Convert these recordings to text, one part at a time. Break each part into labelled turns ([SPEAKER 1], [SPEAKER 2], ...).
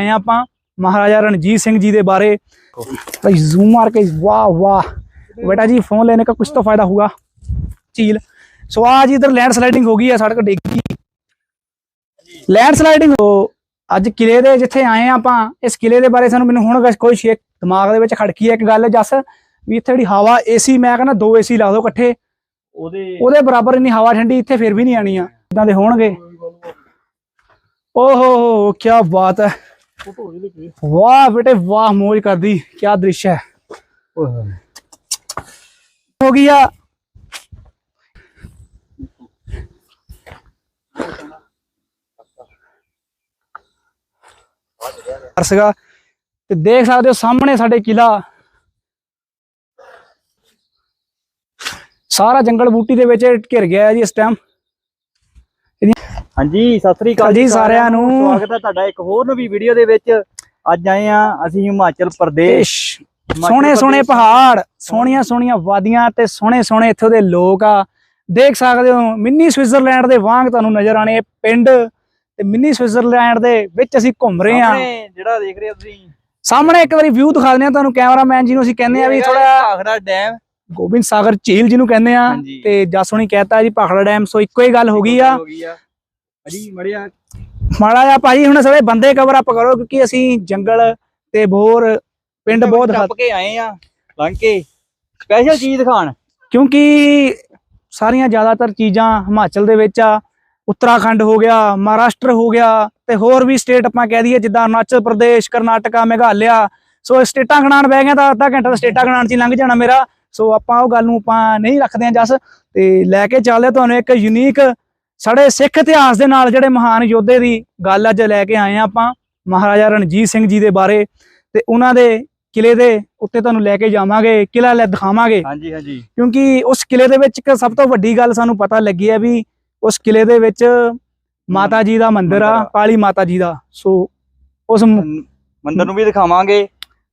[SPEAKER 1] ਆਏ ਹਾਂ ਆਪਾਂ ਮਹਾਰਾਜਾ ਰਣਜੀਤ ਸਿੰਘ जी ਦੇ बारे भाई जूम मार के वाह वाह बेटा जी फोन लेने का कुछ तो फायदा हुआ चील सो आज इधर लैंड स्लाइडिंग हो गई है सड़क डिग्गी ਲੈਂਡ ਸਲਾਈਡਿੰਗ ਹੋ ਅੱਜ ਕਿਲੇ ਦੇ ਜਿੱਥੇ ਆਏ ਆ ਆਪਾਂ ਇਸ ਕਿਲੇ ਦੇ ਬਾਰੇ ਸਾਨੂੰ ਮੈਨੂੰ ਹੁਣ ਕੁਛ- ਕੋਈ ਸ਼ੇਕ ਦਿਮਾਗ ਦੇ ਵਿੱਚ ਖੜਕੀ ਹੈ ਇੱਕ ਗੱਲ ਜੱਸ ਵੀ ਇੱਥੇ ਜਿਹੜੀ ਹਵਾ ਏਸੀ ਮੈਂ ਕਹਿੰਦਾ ਦੋ ਏਸੀ ਲਾ ਦਿਓ ਇਕੱਠੇ
[SPEAKER 2] ਉਹਦੇ
[SPEAKER 1] ਉਹਦੇ ਬਰਾਬਰ ਇੰਨੀ ਹਵਾ ਠੰਡੀ ਇੱਥੇ ਫਿਰ ਵੀ ਨਹੀਂ ਆਣੀ ਆ ਇਦਾਂ ਦੇ ਹੋਣਗੇ ਓਹੋ ਹੋ ਕੀ ਬਾਤ ਹੈ ਵਾਹ ਬੇਟੇ ਵਾਹ ਮੌਜ ਕਰਦੀ। ਕੀ ਦ੍ਰਿਸ਼ ਹੈ। ਹੋ ਗਿਆ ਸੀਗਾ। ਤੇ ਦੇਖ ਸਕਦੇ ਹੋ ਸਾਹਮਣੇ ਸਾਡੇ ਕਿਲਾ। ਸਾਰਾ ਜੰਗਲ ਬੂਟੀ ਦੇ ਵਿੱਚ ਘਿਰ ਗਿਆ ਹੈ ਜੀ ਇਸ ਟਾਈਮ
[SPEAKER 2] ਹਾਂਜੀ ਸਤਿ ਸ੍ਰੀ ਅਕਾਲ
[SPEAKER 1] ਜੀ ਸਾਰਿਆਂ ਨੂੰ।
[SPEAKER 2] ਸਵਾਗਤ ਹੈ ਤੁਹਾਡਾ ਇੱਕ ਹੋਰ ਨਵੀਂ ਵੀਡੀਓ ਦੇ ਵਿੱਚ। ਅੱਜ ਆਏ ਆ ਅਸੀਂ ਹਿਮਾਚਲ ਪ੍ਰਦੇਸ਼।
[SPEAKER 1] ਸੋਹਣੇ ਸੋਹਣੇ ਪਹਾੜ ਸੋਹਣੀਆਂ ਸੋਹਣੀਆਂ ਵਾਦੀਆਂ ਤੇ ਸੋਹਣੇ ਸੋਹਣੇ ਇੱਥੋਂ ਦੇ ਲੋਕ ਆ। ਦੇਖ ਸਕਦੇ ਹੋ ਮਿੰਨੀ ਸਵਿਟਜ਼ਰਲੈਂਡ ਦੇ ਵਾਂਗ ਤੁਹਾਨੂੰ ਨਜ਼ਰ ਆਣੇ ਪਿੰਡ ਤੇ ਮਿੰਨੀ ਸਵਿਟਜ਼ਰਲੈਂਡ ਦੇ ਵਿੱਚ ਅਸੀਂ ਘੁੰਮ ਰਹੇ ਆ
[SPEAKER 2] ਜਿਹੜਾ ਦੇਖ ਰਹੇ ਹੋ ਤੁਸੀਂ।
[SPEAKER 1] ਸਾਹਮਣੇ ਇੱਕ ਵਾਰੀ ਵਿਊ ਦਿਖਾ ਦਿੰਦੇ ਆ ਤੁਹਾਨੂੰ ਕੈਮਰਾਮੈਨ ਜੀ ਨੂੰ ਅਸੀਂ ਕਹਿੰਦੇ ਆ ਵੀ ਥੋੜਾ
[SPEAKER 2] ਭਾਖੜਾ ਡੈਮ
[SPEAKER 1] ਗੋਬਿੰਦ ਸਾਗਰ ਝੀਲ ਜਿਹਨੂੰ ਕਹਿੰਦੇ ਆ। ਤੇ ਜਾਸੋਣੀ ਕਹਿਤਾ ਜੀ ਭਾਖੜਾ ਡੈਮ ਸੋ ਇੱਕੋ ਹੀ ਗੱਲ ਹੋ ਗਈ ਆ।
[SPEAKER 2] ਅਜੀ ਮੜਿਆ।
[SPEAKER 1] ਮਾੜਾ ਜਿਹਾ ਭਾਜੀ ਹੁਣ ਸਾਰੇ ਬੰਦੇ ਕਵਰ ਅਪ ਕਰੋ ਕਿਉਂਕਿ ਅਸੀਂ ਜੰਗਲ ਤੇ ਬੋਰ ਪਿੰਡ ਬਹੁਤ
[SPEAKER 2] ਟੱਪ ਕੇ ਆਏ ਆ ਲੰਘ ਕੇ। ਸਪੈਸ਼ਲ ਚੀਜ਼ ਦਿਖਾਣ
[SPEAKER 1] ਕਿਉਂਕਿ ਸਾਰੀਆਂ ਜ਼ਿਆਦਾਤਰ ਚੀਜ਼ਾਂ ਹਿਮਾਚਲ ਦੇ ਵਿੱਚ ਆ ਉੱਤਰਾਖੰਡ ਹੋ ਗਿਆ ਮਹਾਰਾਸ਼ਟਰ ਹੋ ਗਿਆ ਤੇ ਹੋਰ ਵੀ ਸਟੇਟ ਆਪਾਂ ਕਹਿ ਦਈਏ ਜਿੱਦਾਂ ਅਰੁਣਾਚਲ ਪ੍ਰਦੇਸ਼ ਕਰਨਾਟਕਾ ਮੇਘਾਲਿਆ। ਸੋ ਸਟੇਟਾਂ ਗਣਾਣ ਬਹਿ ਗਿਆ ਤਾਂ ਅੱਧਾ ਘੰਟਾ ਸਟੇਟਾਂ ਗਣਾਣ ਚ ਲੰਘ ਜਾਣਾ ਮੇਰਾ। ਸੋ ਆਪਾਂ ਉਹ ਗੱਲ ਨੂੰ ਆਪਾਂ ਨਹੀਂ ਰੱਖਦੇ ਆਂ ਜਸ। ਤੇ ਲੈ ਕੇ ਚੱਲਦੇ ਤੁਹਾਨੂੰ ਇੱਕ ਯੂਨੀਕ ਸਾਡੇ ਸਿੱਖ ਇਤਿਹਾਸ ਦੇ ਨਾਲ ਜਿਹੜੇ ਮਹਾਨ ਯੋਧੇ ਦੀ ਗੱਲ ਅੱਜ ਲੈ ਕੇ ਆਏ ਆ ਆਪਾਂ ਮਹਾਰਾਜਾ ਰਣਜੀਤ ਸਿੰਘ ਜੀ ਦੇ ਬਾਰੇ ਤੇ ਉਹਨਾਂ ਦੇ ਕਿਲੇ ਦੇ ਉੱਤੇ ਤੁਹਾਨੂੰ ਲੈ ਕੇ ਜਾਵਾਂਗੇ ਕਿਲਾ ਲੈ ਦਿਖਾਵਾਂਗੇ।
[SPEAKER 2] ਹਾਂਜੀ ਹਾਂਜੀ।
[SPEAKER 1] ਕਿਉਂਕਿ ਉਸ ਕਿਲੇ ਦੇ ਵਿੱਚ ਇੱਕ ਸਭ ਤੋਂ ਵੱਡੀ ਗੱਲ ਸਾਨੂੰ ਪਤਾ ਲੱਗੀ ਹੈ ਵੀ ਉਸ ਕਿਲੇ ਦੇ ਵਿੱਚ ਮਾਤਾ ਜੀ ਦਾ ਮੰਦਿਰ ਆ। ਕਾਲੀ ਮਾਤਾ ਜੀ ਦਾ। ਸੋ ਉਸ
[SPEAKER 2] ਮੰਦਰ ਨੂੰ ਵੀ ਦਿਖਾਵਾਂਗੇ।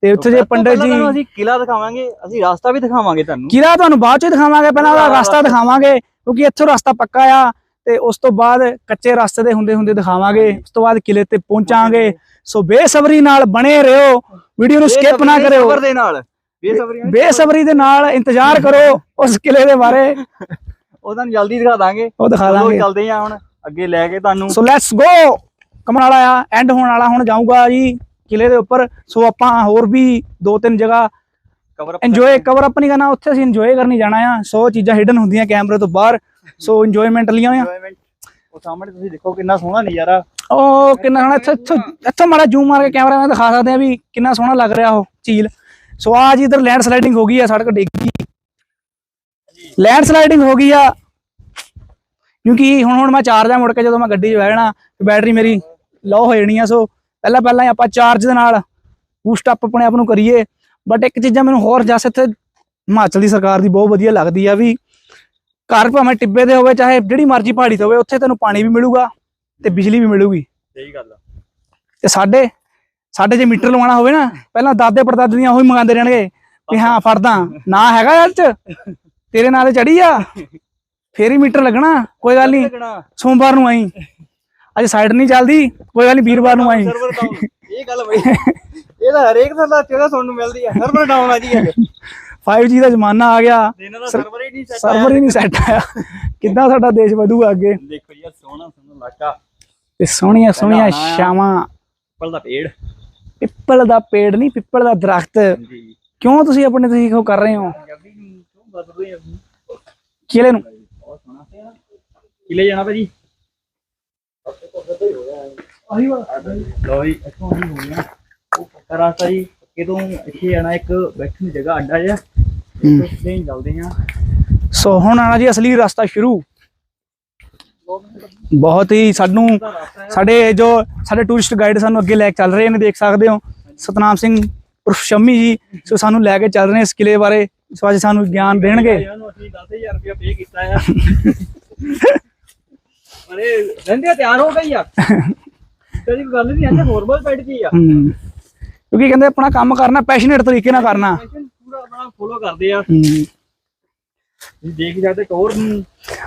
[SPEAKER 1] ਤੇ ਉੱਥੇ ਜੇ ਪੰਡਤ ਜੀ
[SPEAKER 2] ਅਸੀਂ ਕਿਲਾ ਦਿਖਾਵਾਂਗੇ ਅਸੀਂ ਰਸਤਾ ਵੀ ਦਿਖਾਵਾਂਗੇ ਤੁਹਾਨੂੰ।
[SPEAKER 1] ਕਿਲਾ ਤੁਹਾਨੂੰ ਬਾਅਦ ਚ ਦਿਖਾਵਾਂਗੇ ਪਹਿਲਾਂ ਉਹਦਾ ਰਸਤਾ। ਦਿਖਾਵਾਂਗੇ ਕਿਉਂਕਿ ਇੱਥੋਂ ਰਸਤਾ ਪੱਕਾ ਆ। ਤੇ ਉਸ ਤੋਂ ਬਾਅਦ ਕੱਚੇ ਰਸਤੇ ਦੇ ਹੁੰਦੇ ਹੁੰਦੇ ਦਿਖਾਵਾਂਗੇ ਉਸ ਤੋਂ ਬਾਅਦ ਕਿਲੇ ਤੇ ਪਹੁੰਚਾਂਗੇ। ਸੋ ਬੇਸਬਰੀ ਨਾਲ ਬਣੇ ਰਹੋ। ਵੀਡੀਓ ਨੂੰ ਸਕਿਪ ਨਾ ਕਰਿਓ।
[SPEAKER 2] ਸਬਰ ਦੇ ਨਾਲ। ਬੇਸਬਰੀ
[SPEAKER 1] ਬੇਸਬਰੀ ਦੇ ਨਾਲ ਇੰਤਜ਼ਾਰ ਕਰੋ ਉਸ ਕਿਲੇ ਦੇ ਬਾਰੇ।
[SPEAKER 2] ਉਹ ਤੁਹਾਨੂੰ ਜਲਦੀ ਦਿਖਾ ਦਾਂਗੇ।
[SPEAKER 1] ਉਹ ਦਿਖਾ ਦਾਂਗੇ।
[SPEAKER 2] ਚੱਲਦੇ ਆ ਹੁਣ। ਅੱਗੇ ਲੈ ਕੇ ਤੁਹਾਨੂੰ
[SPEAKER 1] ਸੋ ਲੈਟਸ ਗੋ ਕਮਣ ਵਾਲਾ ਆ ਐਂਡ ਹੋਣ ਵਾਲਾ ਹੁਣ ਜਾਊਗਾ ਜੀ ਕਿਲੇ ਦੇ ਉੱਪਰ। ਸੋ ਆਪਾਂ ਹੋਰ ਵੀ ਦੋ ਤਿੰਨ ਜਗ੍ਹਾ
[SPEAKER 2] ਕਵਰ
[SPEAKER 1] ਇੰਜੋਏ ਕਵਰ ਅਪ ਨਹੀਂ ਕਰਨਾ ਉੱਥੇ ਅਸੀਂ ਇੰਜੋਏ ਕਰਨੀ ਜਾਣਾ ਆ। ਸੋ ਚੀਜ਼ਾਂ ਹਿਡਨ ਹੁੰਦੀਆਂ ਕੈਮਰੇ ਤੋਂ ਬਾਹਰ। ਸੋ ਇੰਜੋਇਮੈਂਟ ਲਈਆਂ ਆ
[SPEAKER 2] ਉਹ ਸਾਹਮਣੇ ਤੁਸੀਂ ਦੇਖੋ ਕਿੰਨਾ ਸੋਹਣਾ ਨਜ਼ਾਰਾ।
[SPEAKER 1] ਉਹ ਕਿੰਨਾ ਸੋਹਣਾ ਇੱਥੇ ਇੱਥੋਂ ਇੱਥੋਂ ਮਾੜਾ ਜ਼ੂਮ ਮਾਰ ਕੇ ਕੈਮਰਾ ਨਾਲ ਦਿਖਾ ਸਕਦੇ ਆ ਵੀ ਕਿੰਨਾ ਸੋਹਣਾ ਲੱਗ ਰਿਹਾ ਉਹ ਝੀਲ। ਸੋ ਆ ਜੀ ਇਧਰ ਲੈਂਡ ਸਲਾਈਡਿੰਗ ਹੋ ਗਈ ਆ ਸੜਕ ਡਿੱਗ। ਗਈ ਲੈਂਡ ਸਲਾਈਡਿੰਗ ਹੋ ਗਈ ਆ। ਕਿਉਂਕਿ ਹੁਣ ਹੁਣ ਮੈਂ ਚਾਰਜ ਆ ਮੁੜ ਕੇ ਜਦੋਂ ਮੈਂ ਗੱਡੀ 'ਚ ਬਹਿਣਾ ਬੈਟਰੀ ਮੇਰੀ ਲੋ ਹੋ ਜਾਣੀ ਆ ਸੋ ਪਹਿਲਾਂ ਪਹਿਲਾਂ ਹੀ ਆਪਾਂ ਚਾਰਜ ਦੇ ਨਾਲ ਬੂਸਟ ਅਪ ਆਪਣੇ ਆਪ ਨੂੰ ਕਰੀਏ। ਬਟ ਇੱਕ ਚੀਜ਼ਾਂ ਮੈਨੂੰ ਹੋਰ ਜਸ ਇੱਥੇ ਹਿਮਾਚਲ ਦੀ ਸਰਕਾਰ ਦੀ ਬਹੁਤ ਵਧੀਆ ਲੱਗਦੀ ਆ ਵੀ ਘਰ ਭਾਵੇਂ ਟਿੱਬੇ ਦੇ ਹੋਵੇ ਚਾਹੇ ਜਿਹੜੀ ਮਰਜ਼ੀ ਪਹਾੜੀ ਤੇ ਹੋਵੇ ਉੱਥੇ ਤੈਨੂੰ ਪਾਣੀ ਵੀ ਮਿਲੂਗਾ ਤੇ ਬਿਜਲੀ ਵੀ ਮਿਲੂਗੀ।
[SPEAKER 2] ਸਹੀ ਗੱਲ ਆ।
[SPEAKER 1] ਤੇ ਸਾਡੇ ਸਾਡੇ ਜੇ ਮੀਟਰ ਲਵਾਉਣਾ ਹੋਵੇ ਨਾ ਪਹਿਲਾਂ ਦਾਦੇ ਪੜਦਾਦੇ ਦੀਆਂ ਉਹੀ ਮੰਗਾਉਂਦੇ ਰਹਿਣਗੇ ਵੀ ਹਾਂ ਫੜਦਾ ਨਾ ਹੈਗਾ ਯਾਰ ਚ ਤੇਰੇ ਨਾਂ ਤੇ ਚੜੀ ਆ ਫੇਰ ਹੀ ਮੀਟਰ ਲੱਗਣਾ ਕੋਈ ਗੱਲ ਨਹੀਂ ਸੋਮਵਾਰ ਨੂੰ ਆਈ। ਅੱਜ ਸਾਈਡ ਨਹੀਂ ਚੱਲਦੀ ਕੋਈ ਗੱਲ ਨਹੀਂ ਵੀਰਵਾਰ ਨੂੰ ਆਈ।
[SPEAKER 2] ਇਹ ਗੱਲ ਬਈ ਇਹ ਤਾਂ ਹਰੇਕ ਦਾ ਚੋਦਾ ਸੁਣਨ ਨੂੰ ਮਿਲਦੀ ਆ ਸਰਵਰ ਡਾਊਨ ਆ ਜੀ ਅੱਜ
[SPEAKER 1] 5G ਦਾ ਜ਼ਮਾਨਾ ਆ ਗਿਆ।
[SPEAKER 2] ਇਹਨਾਂ ਦਾ ਸਰਵਰ ਹੀ ਨਹੀਂ ਸੈੱਟ
[SPEAKER 1] ਸਰਵਰ ਹੀ ਨਹੀਂ ਸੈੱਟ ਆਇਆ। ਕਿੱਦਾਂ ਸਾਡਾ ਦੇਸ਼ ਵਧੂਗਾ ਅੱਗੇ?
[SPEAKER 2] ਦੇਖੋ ਯਾਰ ਸੋਹਣਾ ਸੋਹਣਾ ਇਲਾਕਾ।
[SPEAKER 1] ਤੇ ਸੋਹਣੀਆਂ ਸੋਹਣੀਆਂ। ਛਾਵਾਂ।
[SPEAKER 2] ਦਾ ਪੇੜ।
[SPEAKER 1] ਪਿੱਪਲ ਦਾ ਪੇੜ ਨਹੀਂ ਪਿੱਪਲ ਦਾ ਦਰਖਤ। ਕਿਉਂ ਤੁਸੀਂ ਆਪਣੇ ਤੁਸੀਂ ਉਹ ਕਰ ਰਹੇ ਹੋ?
[SPEAKER 2] ਕਿਉਂ
[SPEAKER 1] ਕਿਲੇ ਨੂੰ।
[SPEAKER 2] ਕਿਲੇ ਜਾਣਾ ਭਾਜੀ। ਲੋ ਜੀ ਇੱਥੋਂ ਹੀ ਹੋ ਗਿਆ। ਉਹ ਪੱਕਾ ਰਾਸਤਾ ਜੀ। ਕਿਦੋਂ ਇੱਥੇ ਆਣਾ ਇੱਕ ਬੈਠਣ ਦੀ ਜਗ੍ਹਾ ਅੱਡਾ ਜਿਹਾ। ਉੱਥੇ ਹੀ ਚੱਲਦੇ ਆ।
[SPEAKER 1] ਸੋ ਹੁਣ ਆਣਾ ਜੀ ਅਸਲੀ ਰਸਤਾ ਸ਼ੁਰੂ। ਬਹੁਤ ਹੀ ਸਾਨੂੰ ਸਾਡੇ ਜੋ ਸਾਡੇ ਟੂਰਿਸਟ ਗਾਈਡ ਸਾਨੂੰ ਅੱਗੇ ਲੈ ਕੇ ਚੱਲ ਰਹੇ ਨੇ ਦੇਖ ਸਕਦੇ ਹੋ। ਸਤਨਾਮ ਸਿੰਘ ਉਰਫ ਸ਼ੰਮੀ ਜੀ ਸੋ ਸਾਨੂੰ ਲੈ ਕੇ ਚੱਲ ਰਹੇ ਨੇ ਇਸ ਕਿਲੇ ਬਾਰੇ। ਸੋ ਅੱਜ ਸਾਨੂੰ ਗਿਆਨ ਦੇਣਗੇ।
[SPEAKER 2] ਇਹਨਾਂ ਨੂੰ ਅਸੀਂ 10000 ਰੁਪਏ ਪੇ ਕੀਤਾ ਆ। ਅਰੇ ਰਹਿੰਦੇ ਆ, ਤਿਆਰ ਹੋ ਗਈ ਆ। ਗੱਲ ਨਹੀਂ ਫਾਰਮਲ ਕੀ
[SPEAKER 1] ਕਿਉਂਕਿ ਕਹਿੰਦੇ ਆਪਣਾ ਕੰਮ ਕਰਨਾ ਪੈਸ਼ਨੇਟ ਤਰੀਕੇ ਨਾਲ ਕਰਨਾ।
[SPEAKER 2] ਆਪਣਾ ਫੋਲੋ ਕਰਦੇ ਆ। ਤੁਸੀਂ ਦੇਖ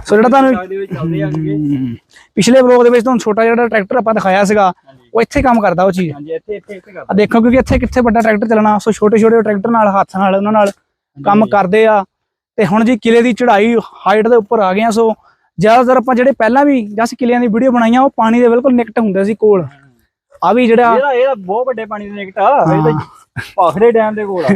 [SPEAKER 1] ਸੋ ਜਿਹੜਾ ਤੁਹਾਨੂੰ ਪਿਛਲੇ ਬਲੌਗ ਦੇ ਵਿੱਚ ਤੁਹਾਨੂੰ ਛੋਟਾ ਜਿਹੜਾ ਟਰੈਕਟਰ ਆਪਾਂ ਦਿਖਾਇਆ ਸੀਗਾ ਉਹ ਇੱਥੇ ਕੰਮ ਕਰਦਾ ਉਹ ਚੀਜ਼।
[SPEAKER 2] ਹਾਂਜੀ ਇੱਥੇ ਇੱਥੇ ਇੱਥੇ
[SPEAKER 1] ਆ
[SPEAKER 2] ਕਰਦਾ
[SPEAKER 1] ਦੇਖੋ ਕਿਉਂਕਿ ਇੱਥੇ ਕਿੱਥੇ ਵੱਡਾ ਟਰੈਕਟਰ ਚੱਲਣਾ ਸੋ ਛੋਟੇ ਛੋਟੇ ਟਰੈਕਟਰ ਨਾਲ ਹੱਥ ਨਾਲ ਉਹਨਾਂ ਨਾਲ ਕੰਮ ਕਰਦੇ ਆ। ਤੇ ਹੁਣ ਜੀ ਕਿਲੇ ਦੀ ਚੜ੍ਹਾਈ ਹਾਈਟ ਦੇ ਉੱਪਰ ਆ ਗਏ ਆ ਸੋ ਜ਼ਿਆਦਾਤਰ ਆਪਾਂ ਜਿਹੜੇ ਪਹਿਲਾਂ ਵੀ ਜਸ ਕਿਲਿਆਂ ਦੀ ਵੀਡੀਓ ਬਣਾਈਆਂ ਉਹ ਪਾਣੀ ਦੇ ਬਿਲਕੁਲ ਨਿਕਟ ਹੁੰਦੇ ਸੀ ਕੋਲ। ਆ ਵੀ ਜਿਹੜਾ
[SPEAKER 2] ਇਹਦਾ ਬਹੁਤ ਵੱਡੇ ਪਾਣੀ ਦੇ ਨਿਕਟ ਆ। ਇਹ ਤਾਂ ਭਾਖੜੇ ਡੈਮ ਦੇ ਕੋਲ ਆ।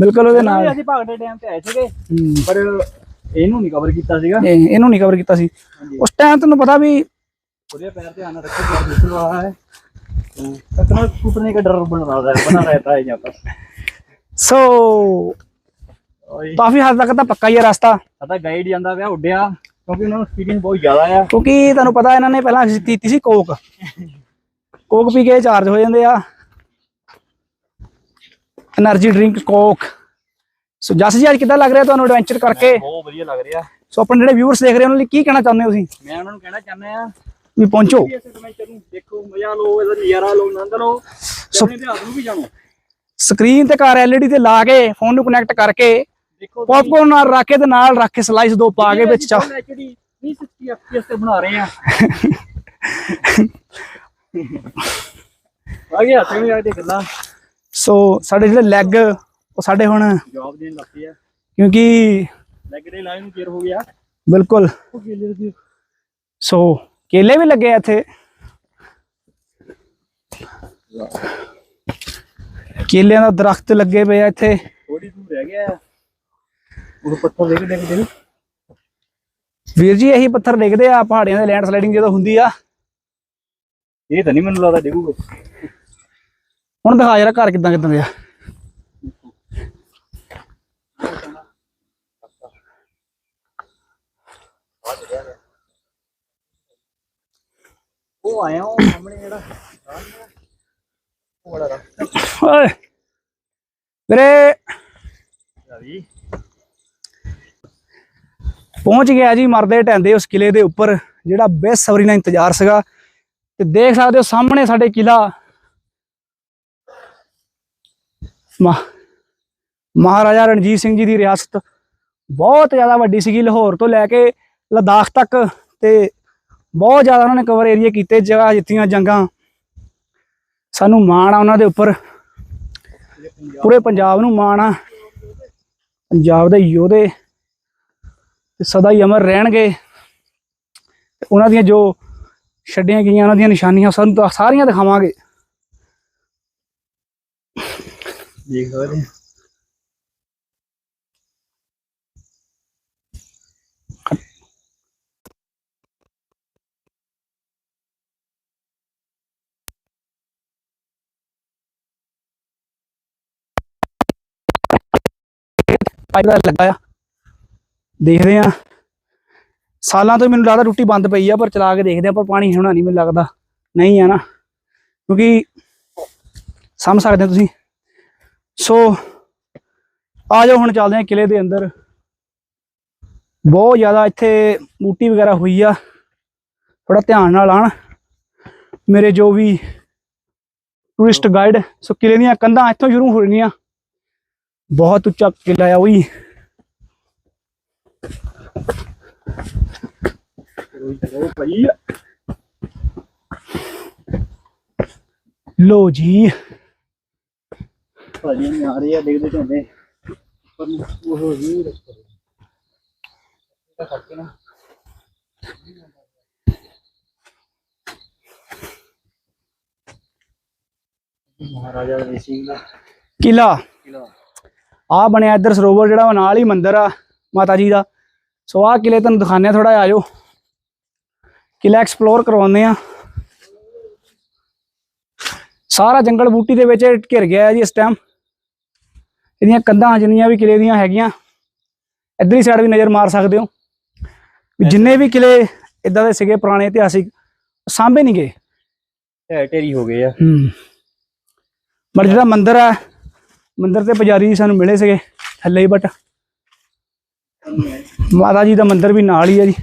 [SPEAKER 1] ਬਿਲਕੁਲ ਉਹਦੇ ਨਾਲ
[SPEAKER 2] ਨਾਲ ਅਸੀਂ ਭਾਖੜੇ ਡੈਮ ਤੇ ਆਏ ਸੀਗੇ
[SPEAKER 1] ਹੂੰ।
[SPEAKER 2] ਪਰ ਇਹਨੂੰ ਨਹੀਂ ਕਵਰ ਕੀਤਾ ਸੀਗਾ
[SPEAKER 1] ਇਹ- ਇਹਨੂੰ ਨਹੀਂ ਕਵਰ ਕੀਤਾ ਸੀ
[SPEAKER 2] ਹਾਂਜੀ
[SPEAKER 1] ਉਸ ਟਾਈਮ ਤੁਹਾਨੂੰ ਪਤਾ ਵੀ
[SPEAKER 2] ਉਹਦੇ पैर ध्यान रखो क्या दूसरा रहा है तो कितना टूटने का डर बन रहा है बना रहता है यहाँ पर
[SPEAKER 1] ਸੋ
[SPEAKER 2] और ये
[SPEAKER 1] ਕਾਫੀ ਹੱਦ ਤੱਕ ਤਾਂ ਪੱਕਾ ਹੀ ਹੈ ਰਸਤਾ
[SPEAKER 2] पता गाइड ਜਾਂਦਾ ਪਿਆ ਉੱਡਿਆ ਕਿਉਂਕਿ ਉਹਨਾਂ ਨੂੰ ਐਕਸਪੀਰੀਅੰਸ ਬਹੁਤ ਜ਼ਿਆਦਾ ਆ
[SPEAKER 1] ਕਿਉਂਕਿ ਤੁਹਾਨੂੰ ਪਤਾ ਇਹਨਾਂ ਨੇ ਪਹਿਲਾਂ ਕੀਤੀ ਸੀ ਕੋਕ ਕੋਕ ਪੀ ਕੇ ਚਾਰਜ ਹੋ ਜਾਂਦੇ ਆ Energy drink coke so Jas ji ਅੱਜ ਕਿੱਦਾਂ ਲੱਗ ਰਿਹਾ ਤੁਹਾਨੂੰ ਐਡਵੈਂਚਰ ਕਰਕੇ?
[SPEAKER 2] ਬਹੁਤ ਵਧੀਆ ਲੱਗ ਰਿਹਾ।
[SPEAKER 1] ਸੋ ਆਪਣੇ ਜਿਹੜੇ ਵਿਊਅਰਸ ਦੇਖ ਰਹੇ ਉਹਨਾਂ ਲਈ ਕੀ ਕਹਿਣਾ ਚਾਹੁੰਦੇ ਹੋ ਤੁਸੀਂ?
[SPEAKER 2] ਮੈਂ ਉਹਨਾਂ ਨੂੰ ਕਹਿਣਾ ਚਾਹੁੰਦਾ ਆ
[SPEAKER 1] ਵੀ ਪਹੁੰਚੋ।
[SPEAKER 2] ਦੇਖੋ ਮਜ਼ਾ ਲਓ ਇਹਦਾ ਨਜ਼ਾਰਾ ਲਓ ਆਨੰਦ ਲਓ
[SPEAKER 1] ਸੋ
[SPEAKER 2] ਆਪਣੇ ਹੱਥ ਨੂੰ ਵੀ ਜਾਣੋ।
[SPEAKER 1] ਸਕਰੀਨ ਤੇ ਘਰ ਐਲਈਡੀ ਤੇ ਲਾ ਕੇ ਫੋਨ ਨੂੰ ਕਨੈਕਟ ਕਰਕੇ ਪੌਪਕੌਰਨ ਨਾਲ ਰੱਖ ਕੇ ਤੇ ਨਾਲ ਰੱਖ ਕੇ ਸਲਾਈਸ ਦੋ ਪਾ ਕੇ ਵਿੱਚ ਚਾਹ।
[SPEAKER 2] ਬਣਾ ਰਹੇ ਆ। ਗਿਆ ਤੇ ਵੀ ਆ ਦੇ ਗੱਲਾਂ
[SPEAKER 1] ਸੋ ਸਾਡੇ ਜਿਹੜੇ ਲੈਗ ਉਹ ਸਾਡੇ ਹੁਣ
[SPEAKER 2] ਜਵਾਬ ਦੇਣ ਲੱਗ ਪਏ ਆ।
[SPEAKER 1] ਕਿਉਂਕਿ
[SPEAKER 2] ਲੱਗ ਦੇ ਲਾਈਨ ਨੂੰ ਚਿਰ ਹੋ ਗਿਆ।
[SPEAKER 1] ਬਿਲਕੁਲ। ਸੋ ਕੇਲੇ ਵੀ ਲੱਗੇ ਆ ਇੱਥੇ। ਕੇਲਿਆਂ ਦਾ ਦਰਖਤ ਲੱਗੇ ਪਏ ਆ ਇੱਥੇ।
[SPEAKER 2] ਥੋੜੀ ਦੂਰ ਰਹਿ ਗਿਆ ਉਹ ਪੱਥਰ ਦੇਖ ਦੇਖ ਦੇਖ
[SPEAKER 1] ਵੀਰ ਜੀ ਇਹੀ ਪੱਥਰ ਡਿੱਗਦੇ ਆ ਪਹਾੜੀਆਂ ਦੇ ਲੈਂਡ ਸਲਾਈਡਿੰਗ ਜਦੋਂ ਹੁੰਦੀ ਆ।
[SPEAKER 2] ਇਹ ਤਾਂ ਨਹੀਂ ਮੈਨੂੰ ਲੱਗਦਾ ਡਿੱਗੂਗਾ।
[SPEAKER 1] ਹੁਣ ਦਿਖਾ ਜਰਾ ਘਰ ਕਿਦਾਂ ਕਿਦਾਂ ਦੇ ਆ।
[SPEAKER 2] ਉਹ ਆਇਆ ਉਹ ਸਾਹਮਣੇ ਜਿਹੜਾ। ਉਹ
[SPEAKER 1] ਓਏ। ਵੀਰੇ।
[SPEAKER 2] ਜੀ
[SPEAKER 1] ਪਹੁੰਚ ਗਿਆ ਜੀ ਮਰਦੇ ਟੈਂਦੇ ਉਸ ਕਿਲੇ ਦੇ ਉੱਪਰ ਜਿਹੜਾ ਬੇਸਬਰੀ ਨਾਲ ਇੰਤਜ਼ਾਰ ਸੀਗਾ। ਤੇ ਦੇਖ ਸਕਦੇ ਹੋ ਸਾਹਮਣੇ ਸਾਡੇ ਕਿਲਾ ਮਾ ਮਹਾਰਾਜਾ ਰਣਜੀਤ ਸਿੰਘ ਜੀ ਦੀ ਰਿਆਸਤ ਬਹੁਤ ਜ਼ਿਆਦਾ ਵੱਡੀ ਸੀਗੀ ਲਾਹੌਰ ਤੋਂ ਲੈ ਕੇ ਲਦਾਖ ਤੱਕ ਤੇ ਬਹੁਤ ਜ਼ਿਆਦਾ ਉਹਨਾਂ ਨੇ ਕਵਰ ਏਰੀਆ ਕੀਤੇ, ਜਗ੍ਹਾ ਜਿੱਤੀਆਂ, ਜੰਗਾਂ। ਸਾਨੂੰ ਮਾਣ ਆ ਉਹਨਾਂ ਦੇ ਉੱਪਰ। ਪੂਰੇ ਪੰਜਾਬ ਨੂੰ ਮਾਣ ਆ। ਪੰਜਾਬ ਦੇ ਯੋਧੇ ਤੇ ਸਦਾ ਹੀ ਅਮਰ ਰਹਿਣਗੇ। ਤੇ ਉਹਨਾਂ ਦੀਆਂ ਜੋ ਛੱਡੀਆਂ ਗਈਆਂ, ਉਹਨਾਂ ਦੀਆਂ ਨਿਸ਼ਾਨੀਆਂ ਸਾਨੂੰ ਤਾਂ ਸਾਰੀਆਂ ਦਿਖਾਵਾਂਗੇ।
[SPEAKER 2] ਦੇਖ ਸਕਦੇ ਹਾਂ।
[SPEAKER 1] ਪਾਈਪ ਦਾ ਲੱਗਾ ਆ ਦੇਖਦੇ ਆ ਸਾਲਾਂ ਤੋਂ ਮੈਨੂੰ ਲੱਗਦਾ ਟੁੱਟੀ ਬੰਦ ਪਈ ਆ, ਪਰ ਚਲਾ ਕੇ ਦੇਖਦੇ ਆ ਪਰ ਪਾਣੀ ਹੋਣਾ ਨਹੀਂ ਮੈਨੂੰ ਲੱਗਦਾ। ਨਹੀਂ ਆ ਨਾ। ਕਿਉਂਕਿ ਸਮਝ ਸਕਦੇ ਹੋ ਤੁਸੀਂ। ਸੋ ਆ ਜਾਓ ਹੁਣ ਚੱਲਦੇ ਆ ਕਿਲੇ ਦੇ ਅੰਦਰ। ਬਹੁਤ ਜ਼ਿਆਦਾ ਇੱਥੇ ਬੂਟੀ ਵਗੈਰਾ ਹੋਈ ਆ। ਥੋੜਾ ਧਿਆਨ ਨਾਲ ਆਣ ਮੇਰੇ ਜੋ ਵੀ ਟੂਰਿਸਟ ਗਾਈਡ ਸੋ ਕਿਲੇ ਦੀਆਂ ਕੰਧਾਂ ਇੱਥੋਂ ਸ਼ੁਰੂ ਹੋ ਰਹੀਆਂ ਬਹੁਤ ਉੱਚਾ ਕਿਲਾ ਆ ਉਹੀ। ਲੋ ਜੀ।
[SPEAKER 2] ਭਾਜੀ ਨੇ ਆ ਰਹੀ ਆ ਦੇਖਦੇ ਝੋਨੇ। ਪਰ ਉਹ ਹੋ ਜੀ ਰਸਤਾ ਇਹ ਕਰਕੇ ਨਾ। ਮਹਾਰਾਜਾ ਰਣਜੀਤ ਸਿੰਘ ਦਾ।
[SPEAKER 1] ਕਿਲਾ।
[SPEAKER 2] ਕਿਲਾ।
[SPEAKER 1] ਆ ਬਣਿਆ ਇੱਧਰ ਸਰੋਵਰ ਜਿਹੜਾ ਉਹ ਨਾਲ ਹੀ ਮੰਦਿਰ ਆ ਮਾਤਾ ਜੀ ਦਾ। ਸੋ ਆਹ ਕਿਲੇ ਤੁਹਾਨੂੰ ਦਿਖਾਉਂਦੇ ਆ ਥੋੜਾ ਆ ਜਾਓ। ਕਿਲਾ ਐਕਸਪਲੋਰ ਕਰਵਾਉਂਦੇ ਆ ਸਾਰਾ ਜੰਗਲ ਬੂਟੀ ਦੇ ਵਿੱਚ ਘਿਰ ਗਿਆ ਹੈ ਜੀ ਇਸ ਟਾਈਮ ਇਹਦੀਆਂ ਕੰਧਾਂ ਜਿੰਨੀਆਂ ਵੀ ਕਿਲੇ ਦੀਆਂ ਹੈਗੀਆਂ ਇੱਧਰਲੀ ਸਾਈਡ ਵੀ ਨਜ਼ਰ ਮਾਰ ਸਕਦੇ ਹੋ ਵੀ ਜਿੰਨੇ ਵੀ ਕਿਲੇ ਇਦਾਂ ਦੇ ਸੀਗੇ ਪੁਰਾਣੇ ਇਤਿਹਾਸਿਕ ਸਾਂਭੇ ਨਹੀਂ ਗਏ
[SPEAKER 2] ਢਹਿ ਢੇਰੀ ਹੋ ਗਏ ਆ
[SPEAKER 1] ਹੂੰ ਪਰ ਜਿਹੜਾ ਮੰਦਿਰ ਹੈ ਮੰਦਿਰ ਤੇ ਪੁਜਾਰੀ ਸਾਨੂੰ ਮਿਲੇ ਸੀਗੇ ਥੱਲੇ ਹੀ ਬਟ ਮਾਤਾ ਜੀ ਦਾ ਮੰਦਿਰ ਵੀ ਨਾਲ ਹੀ ਹੈ ਜੀ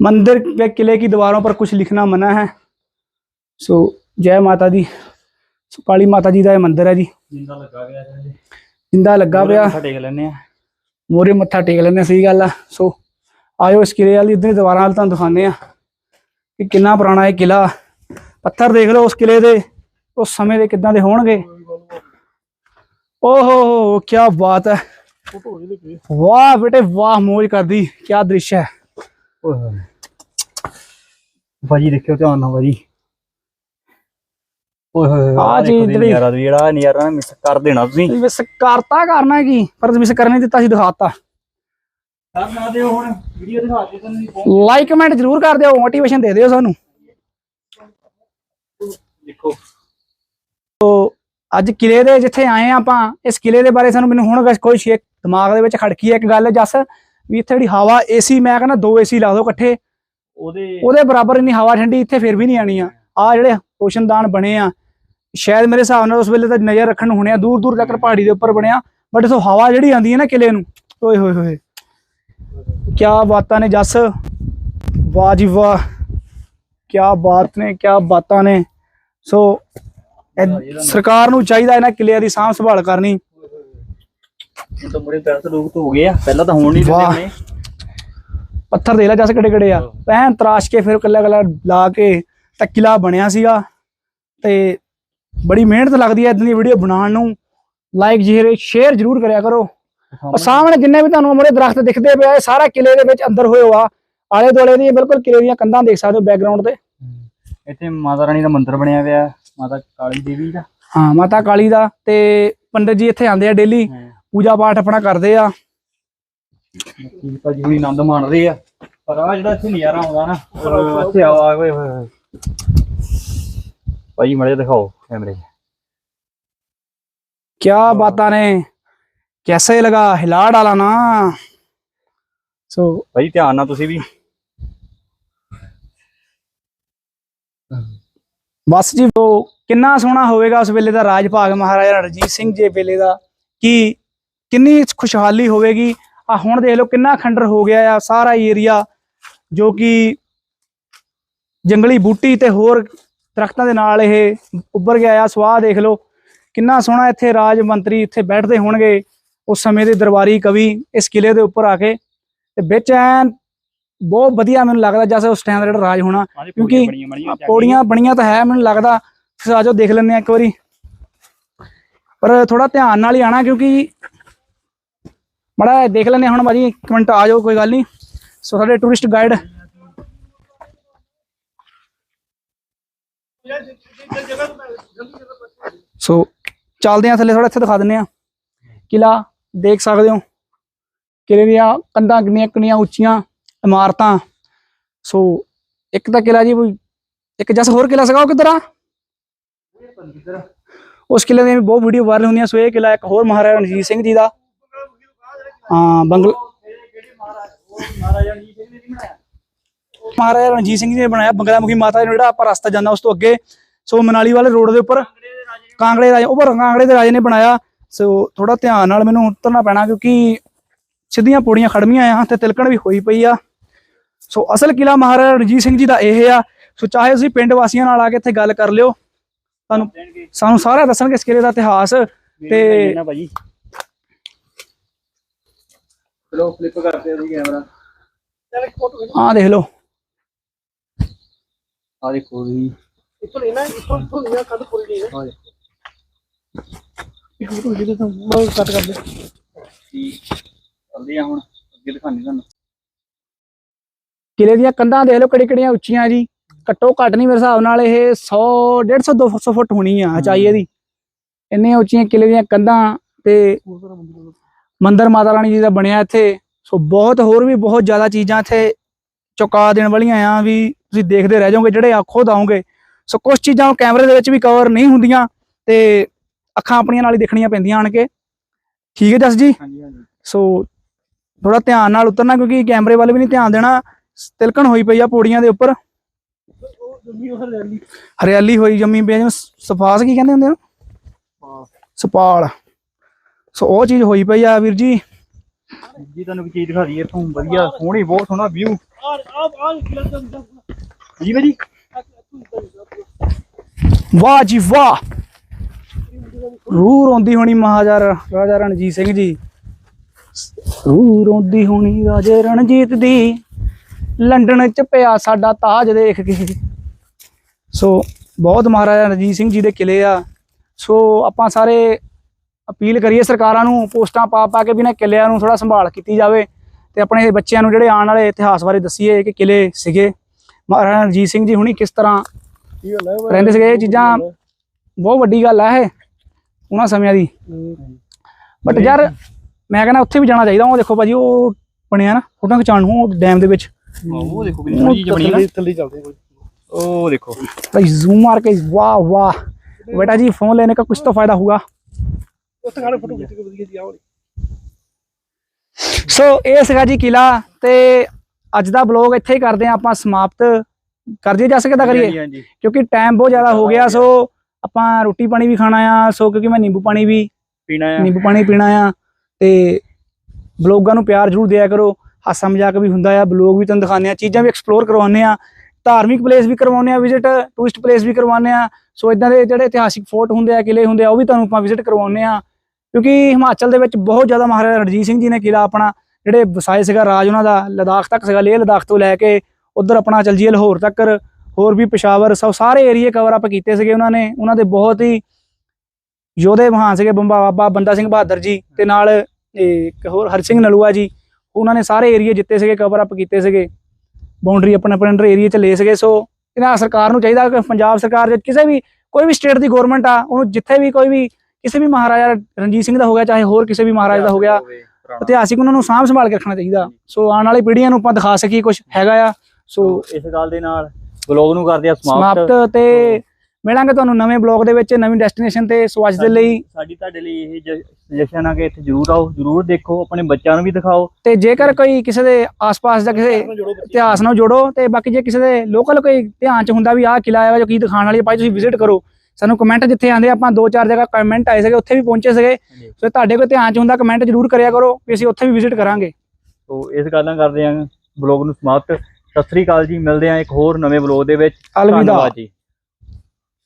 [SPEAKER 1] मंदिर के किले की दीवारों पर कुछ लिखना मना है सो जय माता दी ਕਾਲੀ ਮਾਤਾ ਜੀ ਦਾ ਇਹ ਮੰਦਿਰ ਹੈ ਜੀ।
[SPEAKER 2] ਜਿੰਦਾ ਲੱਗਾ ਪਿਆ ਜੀ।
[SPEAKER 1] ਜਿੰਦਾ ਲੱਗਾ ਪਿਆ।
[SPEAKER 2] ਮੱਥਾ ਟੇਕ ਲੈਣੇ ਆ
[SPEAKER 1] ਮੋਰੇ ਮੱਥਾ ਟੇਕ ਲੈਣੇ ਸਹੀ ਗੱਲ ਆ। ਸੋ ਆਇਓ ਇਸ ਕਿਲੇ ਵਾਲੀ ਇਧਰ ਦੀਵਾਰਾਂ ਵਾਲ ਤੁਹਾਨੂੰ ਦਿਖਾਉਂਦੇ ਆ ਕਿ ਕਿੰਨਾ ਪੁਰਾਣਾ ਇਹ ਕਿਲਾ ਪੱਥਰ ਦੇਖ ਲਓ ਉਸ ਕਿਲੇ ਦੇ ਉਸ ਸਮੇਂ ਦੇ ਕਿੱਦਾਂ ਦੇ ਹੋਣਗੇ। ਓਹੋ ਕੀ ਬਾਤ ਹੈ। ਵਾਹ ਬੇਟੇ ਵਾਹ ਮੋਜ ਕਰਦੀ। ਕੀ ਦ੍ਰਿਸ਼ ਹੈ।
[SPEAKER 2] ਓਏ ਭਾਜੀ ਦੇਖਿਓ ਧਿਆਨ ਨਾਲ ਭਾਜੀ। ਓਏ ਹੋਏ
[SPEAKER 1] ਆਹ ਚੀਜ਼
[SPEAKER 2] ਜੀ
[SPEAKER 1] ਜਿਹੜੀ-
[SPEAKER 2] ਨਜ਼ਾਰਾ ਤੁਸੀਂ ਜਿਹੜਾ ਨਜ਼ਾਰਾ ਮਿਸ ਕਰ ਦੇਣਾ ਤੁਸੀਂ।
[SPEAKER 1] ਮਿਸ ਕਰਤਾ ਕਰਨਾ ਕੀ? ਪਰ ਮਿਸ ਕਰਨ ਨਹੀਂ ਦਿੱਤਾ ਸੀ ਦਿਖਾਤਾ।
[SPEAKER 2] ਕਰਨਾ ਦਿਓ ਹੁਣ ਵੀਡੀਓ ਦਿਖਾ ਦੇ ਤੁਹਾਨੂੰ
[SPEAKER 1] ਲਾਈਕ ਕਮੈਂਟ ਜਰੂਰ ਕਰ ਦਿਓ ਮੋਟੀਵੇਸ਼ਨ ਦੇ ਦਿਓ ਸਾਨੂੰ।
[SPEAKER 2] ਦੇਖੋ।
[SPEAKER 1] ਅੱਜ ਕਿਲੇ ਦੇ ਜਿੱਥੇ ਆਏ ਆ ਆਪਾਂ ਇਸ ਕਿਲੇ ਦੇ ਬਾਰੇ ਸਾਨੂੰ ਮੈਨੂੰ ਹੁਣ ਕੋਈ ਸ਼ੇਕ ਦਿਮਾਗ ਦੇ ਵਿੱਚ ਖੜਕੀ ਹੈ ਇੱਕ ਗੱਲ ਜੱਸ ਵੀ ਇੱਥੇ ਜਿਹੜੀ ਹਵਾ ਏਸੀ ਮੈਂ ਕਹਿੰਦਾ ਦੋ ਏਸੀ ਲਾ ਦਿਓ ਇਕੱਠੇ।
[SPEAKER 2] ਉਹਦੇ
[SPEAKER 1] ਉਹਦੇ ਬਰਾਬਰ ਇੰਨੀ ਹਵਾ ਠੰਡੀ ਇੱਥੇ ਫਿਰ ਵੀ ਨਹੀਂ ਆਣੀ ਆ। ਆ ਜਿਹੜੇ ਰੋਸ਼ਨਦਾਨ ਬਣੇ ਆ ਸ਼ਾਇਦ ਮੇਰੇ ਹਿਸਾਬ ਨਾਲ ਉਸ ਵੇਲੇ ਤਾਂ ਨਜ਼ਰ ਰੱਖਣ ਨੂੰ ਹੋਣੇ ਆ ਦੂਰ ਦੂਰ ਤੱਕ ਪਹਾੜੀ ਦੇ ਉੱਪਰ ਬਣਿਆ ਬਟ ਸੋ ਹਵਾ ਜਿਹੜੀ ਆਂਦੀ ਹੈ ਨਾ ਕਿਲੇ ਨੂੰ ਓਏ ਹੋਏ ਹੋਏ। ਕੀ ਬਾਤਾਂ ਨੇ ਜੱਸ? ਵਾਹ ਜੀ ਵਾਹ। ਕੀ ਬਾਤ ਨੇ ਕੀ ਬਾਤਾਂ ਨੇ। ਸੋ ਸਰਕਾਰ ਨੂੰ ਚਾਹੀਦਾ ਇਹਨਾਂ ਕਿਲਿਆਂ ਦੀ ਸਾਂਭ ਸੰਭਾਲ ਕਰਨੀ।
[SPEAKER 2] ਹੁਣ ਤਾਂ ਬੜੇ ਦਰਦ ਲੋਕ ਹੋ ਗਏ ਆ ਪਹਿਲਾਂ ਤਾਂ ਹੋਣ ਨਹੀਂ ਦਿੰਦੇ
[SPEAKER 1] ਵਾਹ।
[SPEAKER 2] ਹੁਣੇ
[SPEAKER 1] ਪੱਥਰ ਦੇ ਲੈ ਜੱਸ ਕਿਹੜੇ ਕਿਹੜੇ ਆ। ਪੈਨ ਤਰਾਸ਼ ਕੇ ਫਿਰ ਕੱਲਾ ਕੱਲਾ ਲਾ ਕੇ ਤਾਂ ਕਿਲਾ ਬਣਿਆ ਸੀਗਾ। ਤੇ ਬੜੀ ਮਿਹਨਤ ਲੱਗਦੀ ਹੈ ਇਦਾਂ ਦੀ ਵੀਡੀਓ ਬਣਾਉਣ ਨੂੰ। ਲਾਈਕ ਜਿਹੜੇ ਸ਼ੇਅਰ ਜਰੂਰ ਕਰਿਆ ਕਰੋ। ਉਹ ਸਾਹਮਣੇ ਜਿੰਨੇ ਵੀ ਤੁਹਾਨੂੰ ਮੋਰੇ ਦਰਖਤ ਦਿਖਦੇ ਪਏ ਆ ਸਾਰਾ ਕਿਲੇ ਦੇ ਵਿੱਚ ਅੰਦਰ ਹੋਏ ਹੋਆ। ਆਲੇ ਦੁਆਲੇ ਦੀ ਬਿਲਕੁਲ ਕਿਲੇ ਦੀਆਂ ਕੰਧਾਂ ਦੇਖ ਸਕਦੇ ਹੋ ਬੈਕਗ੍ਰਾਉਂਡ ਤੇ।
[SPEAKER 2] ਇੱਥੇ ਮਾਤਾ ਰਾਣੀ ਦਾ ਮੰਦਿਰ ਬਣਿਆ ਹੋਇਆ ਮਾਤਾ ਕਾਲੀ ਦੇਵੀ ਦਾ।
[SPEAKER 1] ਹਾਂ ਮਾਤਾ ਕਾਲੀ ਦਾ ਤੇ ਪੰਡਤ ਜੀ ਇੱਥੇ ਆਉਂਦੇ ਆ ਡੇਲੀ ਪੂਜਾ ਪਾਠ ਆਪਣਾ ਕਰਦੇ ਆ।
[SPEAKER 2] ਕੀ ਭਾਜੀ ਹੁਣੀ ਆਨੰਦ ਮਾਣ ਰਹੇ ਆ। ਪਰ ਆ ਜਿਹੜਾ ਇੱਥੇ ਨਜ਼ਾਰਾ ਆਉਂਦਾ ਨਾ ਇੱਥੇ ਆ ਆ ਹੋਏ ਹੋਏ ਹੋਏ ਭਾਜੀ ਮੜੇ ਦਿਖਾਓ ਕੈਮਰੇ 'ਚ
[SPEAKER 1] क्या बातें ने कैसे लगा हिला डाला ना सो
[SPEAKER 2] ਭਾਜੀ ਧਿਆਨ ਨਾਲ ਤੁਸੀਂ ਵੀ
[SPEAKER 1] ਬਸ ਜੀ ਉਹ ਕਿੰਨਾ ਸੋਹਣਾ ਹੋਵੇਗਾ ਉਸ ਵੇਲੇ ਦਾ ਰਾਜ ਭਾਗ ਮਹਾਰਾਜਾ ਰਣਜੀਤ ਸਿੰਘ ਜੀ ਵੇਲੇ ਦਾ ਕਿ ਕਿੰਨੀ ਖੁਸ਼ਹਾਲੀ ਹੋਵੇਗੀ ਆ ਹੁਣ ਦੇਖ ਲਓ ਕਿੰਨਾ ਖੰਡਰ ਹੋ ਗਿਆ ਆ ਸਾਰਾ ਏਰੀਆ ਜੋ ਕਿ ਜੰਗਲੀ ਬੂਟੀ ਤੇ ਹੋਰ ਦਰਖਤਾਂ ਦੇ ਨਾਲ ਇਹ ਉੱਭਰ ਗਿਆ ਆ। ਸਵਾਹ ਦੇਖ ਲਓ ਕਿੰਨਾ ਸੋਹਣਾ ਇੱਥੇ ਰਾਜ ਮੰਤਰੀ ਇੱਥੇ ਬੈਠਦੇ ਹੋਣਗੇ ਉਸ ਸਮੇਂ ਦੇ ਦਰਬਾਰੀ ਕਵੀ ਇਸ ਕਿਲੇ ਦੇ ਉੱਪਰ ਆ ਕੇ। ਤੇ ਵਿੱਚ ਐਨ ਬਹੁਤ ਵਧੀਆ ਮੈਨੂੰ ਲੱਗਦਾ ਜੈਸੇ ਉਸ ਟਾਈਮ ਦਾ ਜਿਹੜਾ ਰਾਜ ਹੋਣਾ ਕਿਉਂਕਿ ਪੌੜੀਆਂ ਬਣੀਆਂ ਤਾਂ ਹੈ ਮੈਨੂੰ ਲੱਗਦਾ ਫਿਰ ਆਜੋ ਦੇਖ ਲੈਂਦੇ ਆ ਇੱਕ ਵਾਰੀ। ਪਰ ਥੋੜਾ ਧਿਆਨ ਨਾਲ ਹੀ ਆਣਾ ਕਿਉਂਕਿ ਮੜਾ ਦੇਖ ਲੈਂਦੇ ਹੁਣ ਭਾਜੀ ਇੱਕ ਮਿੰਟ ਆ ਜਾਓ ਕੋਈ ਗੱਲ ਨਹੀਂ। ਸੋ ਸਾਡੇ ਟੂਰਿਸਟ ਗਾਈਡ ਸੋ ਚੱਲਦੇ ਆ ਥੱਲੇ ਥੋੜਾ ਇੱਥੇ ਦਿਖਾ ਦਿੰਨੇ ਆ ਕਿਲਾ ਦੇਖ ਸਕਦੇ ਹੋ। ਕਿਲੇ ਦੀਆਂ ਕੰਧਾਂ ਕਿੰਨੀਆਂ ਕਿੰਨੀਆਂ ਉੱਚੀਆਂ ਇਮਾਰਤਾਂ। ਸੋ ਇੱਕ ਤਾਂ ਕਿਲਾ ਜੀ, ਕੋਈ ਇੱਕ ਜਸ ਹੋਰ ਕਿਲਾ ਸੀਗਾ ਉਹ ਕਿੱਧਰ ਆ? ਉਸ ਕਿਲੇ ਦੀਆਂ ਵੀ ਬਹੁਤ ਵੀਡੀਓ ਵਾਇਰਲ ਹੁੰਦੀਆਂ। ਸੋ ਇਹ ਕਿਲਾ ਇੱਕ ਹੋਰ ਮਹਾਰਾਜਾ ਰਣਜੀਤ ਸਿੰਘ ਜੀ ਦਾ। ਹਾਂ, ਬੰਗਲਾ ਮਹਾਰਾਜਾ ਰਣਜੀਤ ਸਿੰਘ ਜੀ ਨੇ ਬਣਾਇਆ ਬੰਗਲਾ ਮੁਖੀ ਮਾਤਾ ਜੀ ਨੂੰ ਜਿਹੜਾ ਆਪਾਂ ਰਸਤਾ ਜਾਂਦਾ ਉਸ ਤੋਂ ਅੱਗੇ। ਸੋ ਮਨਾਲੀ ਵਾਲੇ ਰੋਡ ਦੇ ਉੱਪਰ ਕਾਂਗੜੇ ਰਾਜੇ ਉਹ ਕਾਂਗੜੇ ਦੇ ਰਾਜੇ ਨੇ ਬਣਾਇਆ। ਸੋ ਥੋੜਾ ਧਿਆਨ ਨਾਲ ਮੈਨੂੰ ਉਤਰਨਾ ਪੈਣਾ ਕਿਉਂਕਿ ਸਿੱਧੀਆਂ ਪੌੜੀਆਂ ਖੜਮੀਆਂ ਆ ਤੇ ਤਿਲਕਣ ਵੀ ਹੋਈ ਪਈ ਆ। ਸੋ ਅਸਲ ਕਿਲਾ ਮਹਾਰਾਜਾ ਰਣਜੀਤ ਸਿੰਘ ਜੀ ਦਾ ਇਹ ਆ। ਸੋ ਚਾਹੇ ਤੁਸੀਂ ਪਿੰਡ ਵਾਸੀਆਂ ਨਾਲ ਆ ਕੇ ਇੱਥੇ ਗੱਲ ਕਰ ਲਿਓ ਤੁਹਾਨੂੰ ਸਾਨੂੰ ਸਾਰਾ ਦੱਸਣਗੇ ਇਸ ਕਿਲੇ ਦਾ ਇਤਿਹਾਸ ਤੇ
[SPEAKER 2] ਨਾ ਭਾਜੀ ਚਲੋ ਫਲਿੱਪ ਕਰਦੇ ਆ ਜੀ ਕੈਮਰਾ
[SPEAKER 1] ਆਹ ਦੇਖ ਲਓ।
[SPEAKER 2] ਆ ਦੇਖੋ ਜੀ।
[SPEAKER 1] ਕੱਟ ਕਰ ਦੇ
[SPEAKER 2] ਚੱਲਦੇ ਆ ਹੁਣ ਅੱਗੇ ਦਿਖਾਣੀ ਤੁਹਾਨੂੰ।
[SPEAKER 1] ਕਿਲੇ ਦੀਆਂ ਕੰਧਾਂ ਦੇਖ ਲਓ ਕਿਹੜੀ ਕਿਹੜੀਆਂ ਉੱਚੀਆਂ ਜੀ। ਘੱਟੋ ਘੱਟ ਨਹੀਂ ਮੇਰੇ ਹਿਸਾਬ ਨਾਲ ਇਹ 100 150 200 ਫੁੱਟ ਹੋਣੀ ਆ ਉਚਾਈ ਇਹਦੀ ਇੰਨੀਆਂ ਉੱਚੀਆਂ ਕਿਲੇ ਦੀਆਂ ਕੰਧਾਂ ਤੇ ਮੰਦਿਰ ਮਾਤਾ ਰਾਣੀ ਜੀ ਦਾ ਬਣਿਆ ਇੱਥੇ। ਸੋ ਬਹੁਤ ਹੋਰ ਵੀ ਬਹੁਤ ਜ਼ਿਆਦਾ ਚੀਜ਼ਾਂ ਇੱਥੇ ਚੁਕਾ ਦੇਣ ਵਾਲੀਆਂ ਆ ਵੀ ਤੁਸੀਂ ਦੇਖਦੇ ਰਹਿ ਜਾਓਗੇ ਜਿਹੜੇ ਆ ਖੁਦ ਆਓਗੇ ਸੋ ਕੁਝ ਚੀਜ਼ਾਂ ਕੈਮਰੇ ਦੇ ਵਿੱਚ ਵੀ ਕਵਰ ਨਹੀਂ ਹੁੰਦੀਆਂ ਤੇ ਅੱਖਾਂ ਆਪਣੀਆਂ ਨਾਲ ਹੀ ਦੇਖਣੀਆਂ ਪੈਂਦੀਆਂ ਆਣ ਕੇ। ਠੀਕ ਹੈ ਜਸ ਜੀ? ਸੋ ਥੋੜਾ ਧਿਆਨ ਨਾਲ ਉਤਰਨਾ ਕਿਉਂਕਿ ਕੈਮਰੇ ਵੱਲ ਵੀ ਨਹੀਂ ਧਿਆਨ ਦੇਣਾ। ਤਿਲਕਣ ਹੋਈ ਪਈ ਆ ਪੌੜੀਆਂ ਦੇ ਉੱਪਰ। ਹਰਿਆਲੀ ਹੋਈ ਜੰਮੀ ਪਈ ਸਫਾਸ ਕੀ ਕਹਿੰਦੇ ਹੁੰਦੇ ਆ? ਸਪਾਲ। ਸੋ ਉਹ ਚੀਜ਼ ਹੋਈ ਪਈ ਆ ਵੀਰ ਜੀ।
[SPEAKER 2] ਜੀ ਤੁਹਾਨੂੰ ਇੱਕ ਚੀਜ਼ ਦਿਖਾ ਦਈਏ ਇੱਥੋਂ ਵਧੀਆ ਸੋਹਣੀ ਬਹੁਤ ਸੋਹਣਾ ਵਿਊ ਜੀ ਭਾਜੀ।
[SPEAKER 1] ਵਾਹ ਜੀ ਵਾਹ। ਰੂਹ ਰੋਂਦੀ ਹੋਣੀ ਮਹਾਰਾਜਾ ਰਾਜਾ ਰਣਜੀਤ ਸਿੰਘ ਜੀ। ਰੂਹ ਰੋਂਦੀ ਹੋਣੀ ਰਾਜੇ ਰਣਜੀਤ ਦੀ। ਲੰਡਨ ਚ ਪਿਆ ਸਾਡਾ ਤਾਜ ਦੇਖ ਕੇ। ਸੋ ਬਹੁਤ ਮਹਾਰਾਜਾ ਰਣਜੀਤ ਸਿੰਘ ਜੀ ਦੇ ਕਿਲੇ ਆ। ਸੋ ਆਪਾਂ ਸਾਰੇ ਅਪੀਲ ਕਰੀਏ ਸਰਕਾਰਾਂ ਨੂੰ, ਪੋਸਟਾਂ ਪਾ ਪਾ ਕੇ ਵੀ ਨਾ ਕਿਲਿਆਂ ਨੂੰ ਥੋੜਾ ਸੰਭਾਲ ਕੀਤੀ ਜਾਵੇ। ਤੇ ਆਪਣੇ ਬੱਚਿਆਂ ਨੂੰ ਜਿਹੜੇ ਆਉਣ ਵਾਲੇ ਇਤਿਹਾਸ ਬਾਰੇ ਦੱਸੀਏ ਕਿ ਕਿਲੇ ਸੀਗੇ। ਮਹਾਰਾਜਾ ਰਣਜੀਤ ਸਿੰਘ ਜੀ ਹੁਣੀ ਕਿਸ ਤਰ੍ਹਾਂ ਰਹਿੰਦੇ ਸੀਗੇ? ਇਹ ਚੀਜ਼ਾਂ ਬਹੁਤ ਵੱਡੀ ਗੱਲ ਆ ਉਹਨਾਂ ਸਮਿਆਂ ਦੀ। ਬਟ ਯਾਰ ਮੈਂ ਕਹਿੰਦਾ ਉੱਥੇ ਵੀ ਜਾਣਾ ਚਾਹੀਦਾ ਉਹ ਦੇਖੋ ਭਾਜੀ ਉਹ ਬਣਿਆ ਨਾ ਫੋਟੋ ਖਿਚਾਉਣ ਨੂੰ ਉਹ ਡੈਮ ਦੇ ਵਿੱਚ।
[SPEAKER 2] ਉਹ ਦੇਖੋ ਕਿੰਨੀ ਚੀਜ਼ ਬਣੀ ਹੈ
[SPEAKER 3] ਥੱਲੇ ਚੱਲਦੇ
[SPEAKER 2] ਉਹ ਦੇਖੋ।
[SPEAKER 1] ਭਾਈ ਜ਼ੂਮ ਮਾਰ ਕੇ ਵਾਹ ਵਾਹ। ਬੇਟਾ ਜੀ ਫੋਨ ਲੈਣੇ ਦਾ ਕੁਝ ਤਾਂ ਫਾਇਦਾ ਹੋਊਗਾ।
[SPEAKER 3] ਉੱਥੇ ਖਾਣੇ ਫੋਟੋ ਖਿੱਚ
[SPEAKER 1] ਸੋ ਇਹ ਸੀਗਾ ਜੀ ਕਿਲਾ ਤੇ ਅੱਜ ਦਾ ਬਲੌਗ ਇੱਥੇ ਹੀ ਕਰਦੇ ਹਾਂ ਆਪਾਂ ਸਮਾਪਤ। ਕਰ ਦਈਏ ਜਾ ਸਕਦਾ ਕਰੀਏ?
[SPEAKER 2] ਹਾਂਜੀ, ਹਾਂਜੀ।
[SPEAKER 1] ਕਿਉਂਕਿ ਟਾਈਮ ਬਹੁਤ ਜ਼ਿਆਦਾ ਹੋ ਗਿਆ ਸੋ ਆਪਾਂ ਰੋਟੀ ਪਾਣੀ ਵੀ ਖਾਣਾ ਆ ਸੋ ਕਿਉਂਕਿ ਮੈਂ ਨਿੰਬੂ ਪਾਣੀ ਵੀ
[SPEAKER 2] ਪੀਣਾ ਆ।
[SPEAKER 1] ਨਿੰਬੂ ਪਾਣੀ ਪੀਣਾ ਆ। ਤੇ ਬਲੌਗਾਂ ਨੂੰ ਪਿਆਰ ਜ਼ਰੂਰ ਦਿਆ ਕਰੋ। ਹਾਸਾ ਮਜ਼ਾਕ ਵੀ ਹੁੰਦਾ ਆ। ਬਲੌਗ ਵੀ ਤੁਹਾਨੂੰ ਦਿਖਾਉਂਦੇ ਆ ਚੀਜ਼ਾਂ ਵੀ ਐਕਸਪਲੋਰ ਕਰਵਾਉਂਦੇ ਆ ਧਾਰਮਿਕ ਪਲੇਸ ਵੀ ਕਰਵਾਉਂਦੇ ਆ ਵਿਜ਼ਿਟ ਟੂਰਿਸਟ ਪਲੇਸ ਵੀ ਕਰਵਾਉਂਦੇ ਆ ਸੋ ਇਦਾਂ ਦੇ ਜਿਹੜੇ ਇਤਿਹਾਸਿਕ ਫੋਰਟ ਹੁੰਦੇ ਆ ਕਿਲੇ ਹੁੰਦੇ ਆ ਉਹ ਵੀ ਤੁਹਾਨੂੰ ਆਪਾਂ ਵਿਜ਼ਿਟ ਕਰਵਾਉਂਦੇ ਆ ਕਿਉਂਕਿ ਹਿਮਾਚਲ ਦੇ ਵਿੱਚ ਬਹੁਤ ਜ਼ਿਆਦਾ ਮਹਾਰਾਜਾ ਰਣਜੀਤ ਸਿੰਘ ਜੀ ਨੇ ਕਿਲਾ ਆਪਣਾ ਜਿਹੜੇ ਵਸਾਏ ਸੀਗਾ, ਰਾਜ ਉਹਨਾਂ ਦਾ ਲਦਾਖ ਤੱਕ ਸੀਗਾ, ਲੇਹ ਲਦਾਖ ਤੋਂ ਲੈ ਕੇ ਉਧਰ ਆਪਣਾ ਚਲ ਜੀਏ ਲਾਹੌਰ ਤੱਕ, ਹੋਰ ਵੀ ਪਿਸ਼ਾਵਰ, ਸਭ ਸਾਰੇ ਏਰੀਏ ਕਵਰ ਅਪ ਕੀਤੇ ਸੀਗੇ ਉਹਨਾਂ ਨੇ, ਉਹਨਾਂ ਦੇ ਬਹੁਤ ਹੀ ਯੋਧੇ ਮਹਾਨ ਸੀਗੇ, ਬੰਬਾ ਬਾਬਾ ਬੰਦਾ ਸਿੰਘ ਬਹਾਦਰ ਜੀ ਤੇ ਨਾਲ ਇੱਕ ਹੋਰ ਹਰ ਸਿੰਘ ਨਲੂਆ ਜੀ, ਉਹਨਾਂ ਨੇ ਸਾਰੇ ਏਰੀਏ ਜਿੱਤੇ ਸੀਗੇ ਕਵਰ ਅਪ ਕੀਤੇ ਸੀਗੇ ਬਾਉਂਡਰੀ ਆਪਣੇ ਆਪਣੇ ਅੰਡਰ ਏਰੀਏ ਚ ਲਏ ਸੀਗੇ, ਸੋ ਇਹਨਾਂ ਸਰਕਾਰ ਨੂੰ ਚਾਹੀਦਾ ਕਿ ਪੰਜਾਬ ਸਰਕਾਰ ਜੇ ਕਿਸੇ ਵੀ, ਕੋਈ ਵੀ ਸਟੇਟ ਦੀ ਗਵਰਨਮੈਂਟ ਆ, ਉਹਨੂੰ ਜਿੱਥੇ ਵੀ ਕੋਈ ਵੀ ਕਿਸੇ ਵੀ ਮਹਾਰਾਜਾ ਰਣਜੀਤ ਸਿੰਘ ਦਾ ਹੋ ਗਿਆ ਚਾਹੇ ਹੋਰ ਕਿਸੇ ਵੀ ਮਹਾਰਾਜਾ ਦਾ ਹੋ ਗਿਆ ਇਤਿਹਾਸਿਕ ਉਹਨਾਂ ਨੂੰ ਸਾਂਭ ਸੰਭਾਲ ਕੇ ਰੱਖਣਾ ਚਾਹੀਦਾ। ਸੋ ਆਉਣ ਵਾਲੀ ਪੀੜ੍ਹੀਆਂ ਨੂੰ ਆਪਾਂ ਦਿਖਾ ਸਕੀਏ ਕੁਝ ਹੈਗਾ ਆ। ਸੋ
[SPEAKER 2] ਇਸ ਗੱਲ ਦੇ ਨਾਲ ਬਲੌਗ ਨੂੰ ਕਰਦੇ ਆ ਸਮਾਪਤ।
[SPEAKER 1] ਤੇ ਮਿਲਾਂਗੇ ਤੁਹਾਨੂੰ ਨਵੇਂ ਬਲੌਗ ਦੇ ਵਿੱਚ ਨਵੀਂ ਡੈਸਟੀਨੇਸ਼ਨ ਤੇ। ਸੋ ਅੱਜ ਦੇ ਲਈ
[SPEAKER 2] ਸਾਡੀ ਤੁਹਾਡੇ ਲਈ ਇਹ ਸੁਜੈਸ਼ਨ ਆ ਕਿ ਇੱਥੇ ਜ਼ਰੂਰ ਆਓ ਜ਼ਰੂਰ ਦੇਖੋ ਆਪਣੇ ਬੱਚਿਆਂ ਨੂੰ ਵੀ ਦਿਖਾਓ।
[SPEAKER 1] ਤੇ ਜੇਕਰ ਕੋਈ ਕਿਸੇ ਦੇ ਆਸ-ਪਾਸ ਦਾ ਕਿਸੇ ਇਤਿਹਾਸ ਨਾਲ ਜੋੜੋ ਤੇ ਬਾਕੀ ਜੇ ਕਿਸੇ ਦੇ ਲੋਕਲ ਕੋਈ ਧਿਆਨ ਚ ਹੁੰਦਾ ਵੀ ਆਹ ਕਿਲਾ ਹੈ ਜੋ ਕੀ ਦਿਖਾਉਣ ਵਾਲੀ ਹੈ ਭਾਈ ਤੁਸੀਂ ਵਿਜ਼ਿਟ ਕਰੋ। ਸਾਨੂੰ ਕਮੈਂਟ ਜਿੱਥੇ ਆਂਦੇ ਆਪਾਂ ਦੋ ਚਾਰ ਜਗ੍ਹਾ ਕਮੈਂਟ ਆਏ ਸੀਗੇ ਉੱਥੇ ਵੀ ਪਹੁੰਚੇ ਸੀਗੇ। ਸੋ ਤੁਹਾਡੇ ਕੋਈ ਧਿਆਨ ਚ ਹੁੰਦਾ ਕਮੈਂਟ ਜ਼ਰੂਰ ਕਰਿਆ ਕਰੋ ਵੀ ਅਸੀਂ ਉੱਥੇ ਵੀ ਵਿਜ਼ਿਟ ਕਰਾਂਗੇ।
[SPEAKER 2] ਸੋ ਇਸ ਗੱਲ ਨਾਲ ਕਰਦੇ ਆ ਬਲੌਗ ਨੂੰ ਸਮਾਪਤ। ਸਤਿ ਸ੍ਰੀ ਅਕਾਲ ਜੀ ਮਿਲਦੇ ਆ ਇੱਕ ਹੋਰ ਨਵੇਂ ਬਲੌਗ ਦੇ ਵਿੱਚ। ਧੰਨਵਾਦ ਜੀ।